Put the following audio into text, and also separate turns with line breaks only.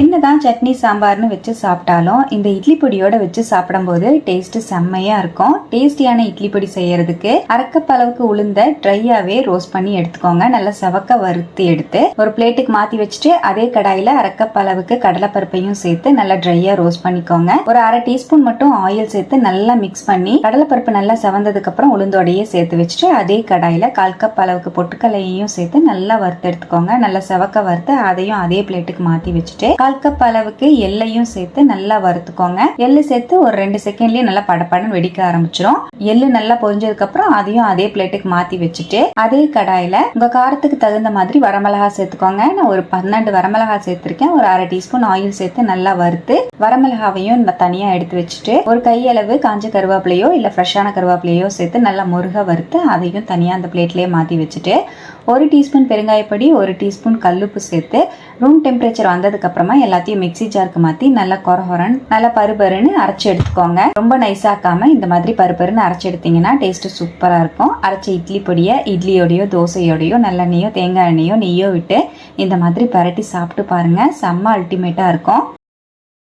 என்னதான் சட்னி சாம்பார்னு வச்சு சாப்பிட்டாலும் இந்த இட்லி பொடியோட வச்சு சாப்பிடும்போது டேஸ்ட் செம்மையா இருக்கும். டேஸ்டியான இட்லி பொடி செய்யறதுக்கு அரைக்கப்பளவுக்கு உளுந்த ட்ரையாவே ரோஸ்ட் பண்ணி எடுத்துக்கோங்க. நல்லா செவக்க வறுத்து எடுத்து ஒரு பிளேட்டுக்கு மாத்தி வச்சுட்டு அதே கடாயில அரைக்கப்பளவுக்கு கடலைப்பருப்பையும் சேர்த்து நல்லா ட்ரையா ரோஸ்ட் பண்ணிக்கோங்க. ஒரு அரை டீஸ்பூன் மட்டும் ஆயில் சேர்த்து நல்லா மிக்ஸ் பண்ணி கடலைப்பருப்பு நல்லா செவந்ததுக்கு அப்புறம் உளுந்தோடையே சேர்த்து வச்சுட்டு அதே கடாயில கால் கப் அளவுக்கு பொட்டுக்கலையையும் சேர்த்து நல்லா வறுத்து எடுத்துக்கோங்க. நல்லா செவக்க வறுத்து அதையும் அதே பிளேட்டுக்கு மாத்தி வச்சுட்டு கால் கப் அளவுக்கு எள்ளையும் சேர்த்து நல்லா வறுத்துக்கோங்க. எள்ளு சேர்த்து ஒரு ரெண்டு செகண்ட்லயே நல்லா படப்படன்னு வெடிக்க ஆரம்பிச்சிடும் எள்ளு நல்லா பொரிஞ்சதுக்கு அப்புறம் அதையும் அதே பிளேட்டுக்கு மாத்தி வச்சுட்டு அதே கடாயில உங்க காரத்துக்கு தகுந்த மாதிரி வரமிளகா சேர்த்துக்கோங்க. நான் ஒரு பன்னெண்டு வரமிளகா சேர்த்திருக்கேன். ஒரு அரை டீஸ்பூன் ஆயில் சேர்த்து நல்லா வறுத்து வரமிளகாவையும் தனியா எடுத்து வச்சுட்டு ஒரு கையளவு காஞ்ச கருவேப்பிலையோ இல்ல ஃப்ரெஷ்ஷான கருவேப்பிலையோ சேர்த்து நல்லா முருக வறுத்து அதையும் தனியா அந்த பிளேட்லயே மாத்தி வச்சுட்டு ஒரு டீஸ்பூன் பெருங்காயப்பொடி ஒரு டீஸ்பூன் கல்லுப்பு சேர்த்து ரூம் டெம்பரேச்சர் வந்ததுக்கப்புறமா எல்லாத்தையும் மிக்ஸி ஜாருக்கு மாற்றி நல்லா கொரஹொரன் நல்லா பருபருன்னு அரைச்சி எடுத்துக்கோங்க. ரொம்ப நைஸாக்காம இந்த மாதிரி பருபருன்னு அரைச்சி எடுத்தீங்கன்னா டேஸ்ட்டு சூப்பராக இருக்கும். அரைச்ச இட்லி பொடியை இட்லியோடையோ தோசையோடையோ நல்லெண்ணெயோ தேங்காய் எண்ணெயோ நெய்யோ விட்டு இந்த மாதிரி பரட்டி சாப்பிட்டு பாருங்கள் செம்ம அல்டிமேட்டாக இருக்கும்.